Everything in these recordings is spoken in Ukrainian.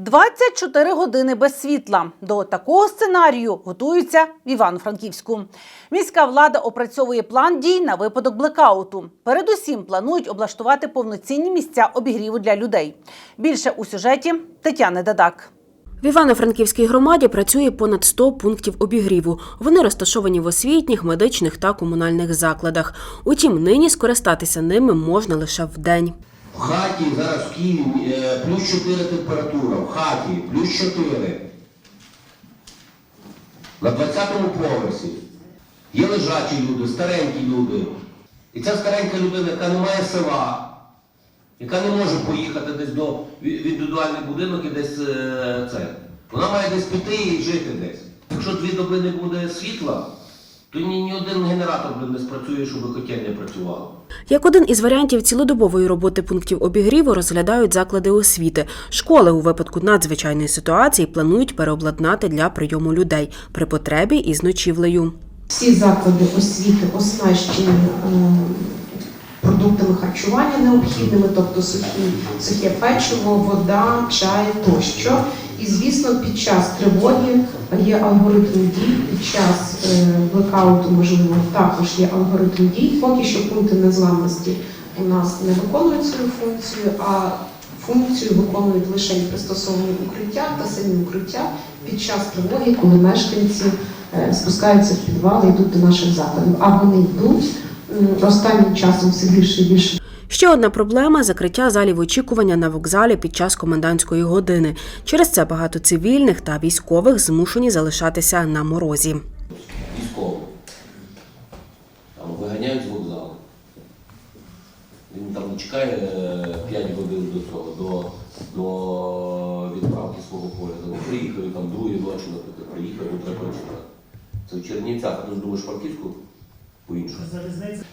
24 години без світла. До такого сценарію готуються в Івано-Франківську. Міська влада опрацьовує план дій на випадок блекауту. Передусім планують облаштувати повноцінні місця обігріву для людей. Більше у сюжеті Тетяни Дадак. В Івано-Франківській громаді працює понад 100 пунктів обігріву. Вони розташовані в освітніх, медичних та комунальних закладах. Утім, нині скористатися ними можна лише вдень. В хаті зараз в Києві е, плюс 4 температура, в хаті плюс 4. На 20-му поверсі. Є лежачі люди, старенькі люди. І ця старенька людина, яка не має села, яка не може поїхати десь до індивідуальний будинок і десь е, це. Вона має десь піти і жити десь. Якщо дві доби не буде світла, то ні, ні один генератор не спрацює, щоб котельня працювала. Як один із варіантів цілодобової роботи пунктів обігріву розглядають заклади освіти. Школи у випадку надзвичайної ситуації планують переобладнати для прийому людей при потребі із ночівлею. Всі заклади освіти оснащені продуктами харчування необхідними, тобто сухі, сухе печиво, вода, чай тощо. І звісно, під час тривоги є алгоритм дій. Під час е, блекауту, можливо, також є алгоритм дій. Поки що пункти незламності у нас не виконують свою функцію, а функцію виконують лише пристосовані укриття та самі укриття під час тривоги, коли мешканці е, спускаються в підвал і йдуть до наших закладів. А вони йдуть останнім часом все більше і більше Ще одна проблема закриття залів очікування на вокзалі під час комендантської години. Через це багато цивільних та військових змушені залишатися на морозі. військовий. Там виганяють з вокзалу. Він там чекає 5 годин до цього, до, до відправки свого поїзду. Приїхав там другої ночі, наприклад, приїхав, треба. Це в Чернівцях, а ж думаєш Франківську по-іншому.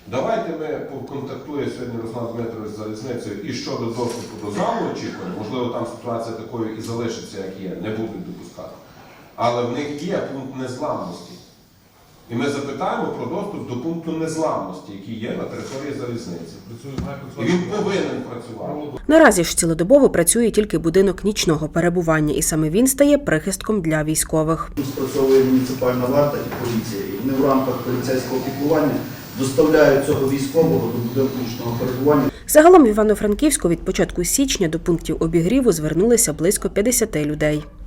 Давайте ми поконтактуємо сьогодні Руслан Дмитрович з залізницею і щодо доступу до залу очікування, можливо, там ситуація такою і залишиться, як є, не будуть допускати. Але в них є пункт незламності. І ми запитаємо про доступ до пункту незламності, який є на території залізниці. І він повинен працювати. Наразі ж цілодобово працює тільки будинок нічного перебування, і саме він стає прихистком для військових. спрацьовує муніципальна варта і поліція. І вони в рамках поліцейського піклування доставляють цього військового до будинку нічного перебування. Загалом в Івано-Франківську від початку січня до пунктів обігріву звернулися близько 50 людей.